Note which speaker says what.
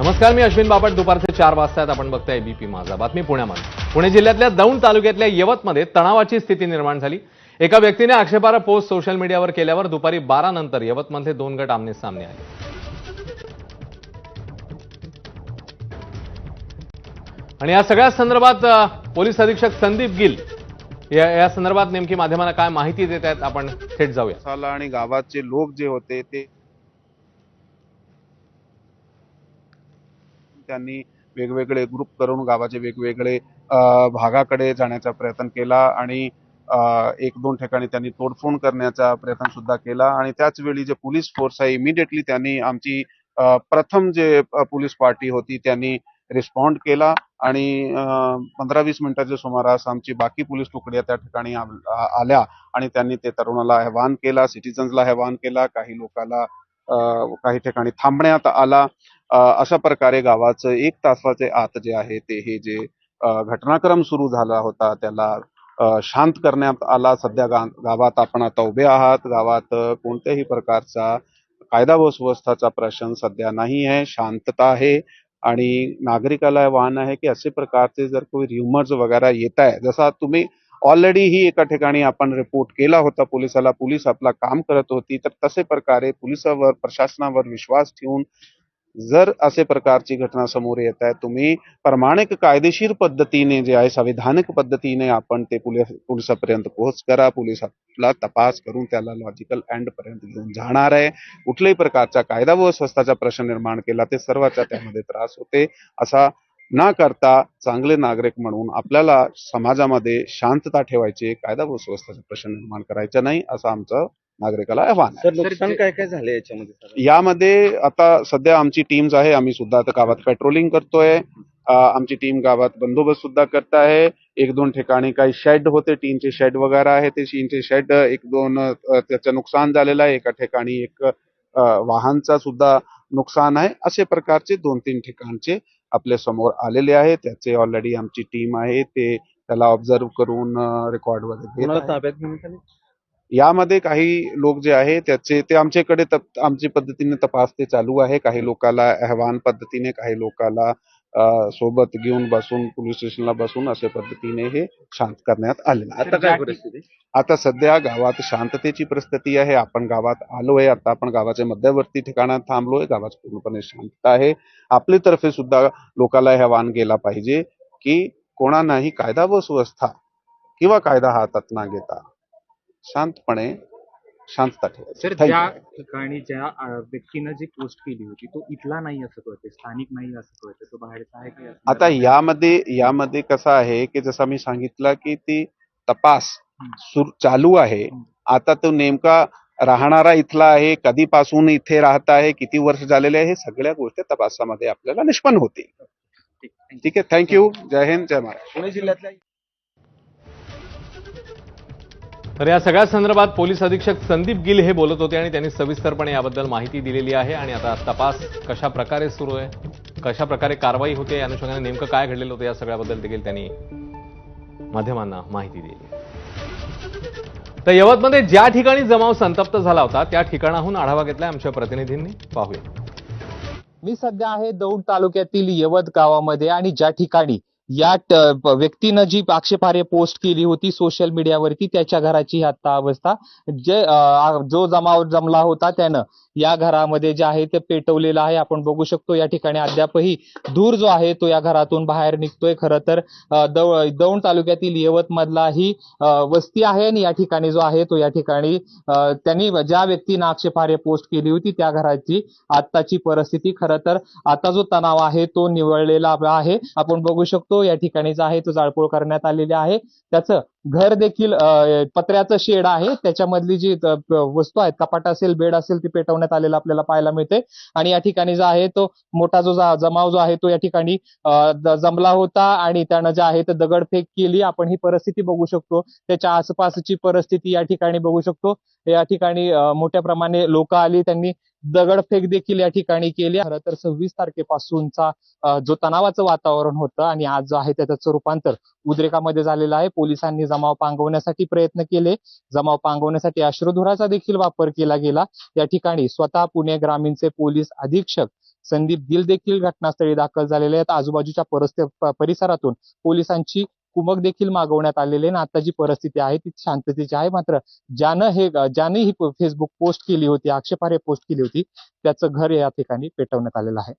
Speaker 1: नमस्कार मी अश्विन बापट. दुपारचे चार वाजता आपण बघताय बीपी माझा. बातमी पुण्यामध्ये. पुणे जिल्ह्यातल्या दौंड तालुक्यातल्या यवतमध्ये तणावाची स्थिती निर्माण झाली. एका व्यक्तीने आक्षेपार्ह पोस्ट सोशल मीडियावर केल्यावर दुपारी बारा नंतर यवतमधले दोन गट आमने सामने आले. आणि या सगळ्या संदर्भात पोलीस अधीक्षक संदीप गिल या या संदर्भात नेमकी माध्यमांना काय माहिती देत आहेत आपण थेट जाऊया.
Speaker 2: आणि गावाचे लोक जे होते ते त्यांनी वेगवेगळे ग्रुप करून गावाचे वेगवेगळे भागाकडे जाण्याचा प्रयत्न केला आणि एक दोन ठिकाणी त्यांनी तोडफोड करण्याचा प्रयत्न सुद्धा केला आणि त्याच वेळी जे पोलीस फोर्स आहे इमिडिएटली त्यांनी आमची प्रथम जे पोलीस पार्टी होती त्यांनी रिस्पॉन्ड केला आणि पंधरा वीस मिनिटाच्या सुमारास आमची बाकी पोलीस तुकड्या त्या ठिकाणी आल्या आणि त्यांनी ते तरुणाला आवाहन केला सिटीजन्सला आवाहन केला काही लोकांना काही ठिकाणी थांबण्यात आला अशा प्रकारे गावाचं एक तासाचे आत जे आहे ते हे जे घटनाक्रम सुरू झाला होता त्याला शांत करण्यात आला. सध्या गा गावात आपण आता उभे आहात. गावात कोणत्याही प्रकारचा कायदा व सुव्यवस्थाचा प्रश्न सध्या नाही आहे. शांतता आहे आणि नागरिकाला वाहन आहे की असे प्रकारचे जर कोणी रिमर्स वगैरे येत आहे जसा तुम्ही ऑलरेडी ही एका ठिकाणी आपण रिपोर्ट केला होता पोलिसाला पोलीस आपला काम करत होती तर तसे प्रकारे पोलिसावर प्रशासनावर विश्वास ठेवून जर असे प्रकारची घटना समोर येत आहे तुम्ही प्रमाणिक कायदेशीर पद्धतीने जे आहे संविधानिक पद्धतीने आपण ते पोलीस पोलिसापर्यंत पोहोच करा पोलिसाला तपास करून त्याला लॉजिकल एंड पर्यंत घेऊन जाणार आहे. कुठल्याही प्रकारचा कायदा व स्वस्ताचा प्रश्न निर्माण केला ते सर्वांचा त्यामध्ये त्रास होते. असा न करता चांगले नागरिक म्हणून आपल्याला समाजामध्ये शांतता ठेवायची कायदा व सुव्यवस्थेचा प्रश्न निर्माण करायचा नाही असं आमचं नागरिकाला आव्हान आहे.
Speaker 3: सर नुकसान काय काय झालंय याच्यामध्ये सर?
Speaker 2: यामध्ये आता सध्या आमची टीम्स आहे आम्ही सुद्धा आता गावात पेट्रोलिंग करतोय. अ, आमची टीम गावात बंदोबस्त सुद्धा करत आहे. एक दोन ठिकाणी काही शेड होते टीनचे शेड वगैरे आहे ते टीनचे शेड एक दोन अ, त्याचं नुकसान झालेलं आहे. एका ठिकाणी एक अ, वाहनचा सुद्धा नुकसान आहे. असे प्रकारचे दोन तीन ठिकाणचे आपल्यासमोर आलेले आहे त्याचे ऑलरेडी आमची टीम आहे. ते त्याला ऑब्झर्व करून रेकॉर्ड वगैरे घेत
Speaker 3: कोणाला
Speaker 2: आहे.
Speaker 3: ताब्यात घेण्यात आले
Speaker 2: यामध्ये काही लोक जे आहे त्याचे ते आमच्याकडे तप- आमची पद्धतीने तपास ते चालू आहे. काही लोकांना अहवान पद्धतीने काही लोकांना अ, सोबत घेऊन बसून पोलीस स्टेशनला बसून अशा पद्धतीने हे शांत करण्यात आलेलं आहे
Speaker 3: आता काय परिस्थिती?
Speaker 2: आता सध्या गावात शांततेची परिस्थिती आहे. आपण गावात आलोय. आता आपण गावाच्या मध्यवर्ती ठिकाणात थांबलोय. गावात पूर्णपणे शांतता आहे. आपली तर्फे सुद्धा लोकांना हे आवाहन केला पाहिजे की कोणालाही कायदा व सुव्यवस्था किंवा कायदा हातात न घेता शांतपणे शांतता ठेवायची.
Speaker 4: Sir
Speaker 2: Thank you.
Speaker 4: ठिकाणी ज्या अ, व्यक्तीनं जी पोस्ट केली होती तो इथला नाही असं कळते स्थानिक नाही असं कळते तो बाहेरचा आहे का या
Speaker 2: आता? यामध्ये यामध्ये कसं आहे की जसं मी सांगितलं की ती तपास सुर चालू आहे. आता तो नेमका राहणारा इथला आहे कधीपासून इथे राहत आहे किती वर्ष झालेले आहे हे सगळ्या गोष्टी तपासामध्ये आपल्याला निष्पन्न होतील.
Speaker 4: ठीक, you.
Speaker 2: ठीक आहे? थँक्यू जय हिंद जय महाराष्ट्र.
Speaker 3: पुणे जिल्ह्यातल्या
Speaker 1: तर या सगळ्या संदर्भात पोलीस अधीक्षक संदीप गिल हे बोलत होते आणि त्यांनी सविस्तरपणे याबद्दल माहिती दिलेली आहे आणि आता तपास कशा प्रकारे सुरू आहे कशा प्रकारे कारवाई होते या अनुषंगाने नेमकं काय घडलेलं होतं या सगळ्याबद्दल देखील त्यांनी माध्यमांना माहिती दिली. तर यवतमध्ये ज्या ठिकाणी जमाव संतप्त झाला होता त्या ठिकाणाहून आढावा घेतलाय आमच्या प्रतिनिधींनी. पाहूया.
Speaker 5: मी सध्या आहे दौंड तालुक्यातील यवत गावामध्ये आणि ज्या ठिकाणी या व्यक्तीनं जी आक्षेपार्ह पोस्ट केली होती सोशल मीडियावरती त्याच्या घराची ही आता अवस्था. जे जो जमाव जमला होता त्यानं या घरामध्ये जे आहे ते पेटवलेलं आहे. आपण बघू शकतो या ठिकाणी अद्यापही धूर जो आहे तो या घरातून बाहेर निघतोय. खरं तर दौंड तालुक्यातील यवत मधला ही वस्ती आहे आणि या ठिकाणी जो आहे तो या ठिकाणी त्यांनी ज्या व्यक्तीनं आक्षेपार्ह पोस्ट केली होती त्या घराची आत्ताची परिस्थिती खरं तर आता जो तणाव आहे तो निवळलेला आहे. आपण बघू शकतो या ठिकाणी जो आहे तो जाळपोळ करण्यात आलेली आहे. त्याचं घर देखील पत्र्याचं शेड आहे. त्याच्यामधली जी वस्तू आहेत कपाट असेल बेड असेल ती पेटवण्यात आलेलं आपल्याला पाहायला मिळते. आणि या ठिकाणी जो आहे तो मोठा जो जा- जमाव जो आहे तो या ठिकाणी जमला होता. आणि त्यानं जे आहे ते दगडफेक केली. आपण ही परिस्थिती बघू शकतो. त्याच्या आसपासची परिस्थिती या ठिकाणी बघू शकतो. या ठिकाणी मोठ्या प्रमाणे लोक आली. त्यांनी दगडफेक देखील या ठिकाणी केली. खरं तर सव्वीस तारखेपासूनचा जो तणावाचं वातावरण होतं. आणि आज जो आहे त्याचं रूपांतर उद्रेकामध्ये झालेलं आहे. पोलिसांनी जमाव पांगवण्यासाठी प्रयत्न केले. जमाव पांगवण्यासाठी अश्रुधुराचा देखील वापर केला गेला. या ठिकाणी स्वतः पुणे ग्रामीणचे पोलीस अधीक्षक संदीप दिल देखील घटनास्थळी दाखल झालेले आहेत. आजूबाजूच्या परिसरातून पोलिसांची कुमक देखील मागवण्यात आलेली आहे. आणि आता जी परिस्थिती आहे ती शांततेची आहे. मात्र ज्यानं हे ज्याने ही फेसबुक पोस्ट केली होती आक्षेपार्ह पोस्ट केली होती त्याचं घर या ठिकाणी पेटवण्यात आलेलं आहे.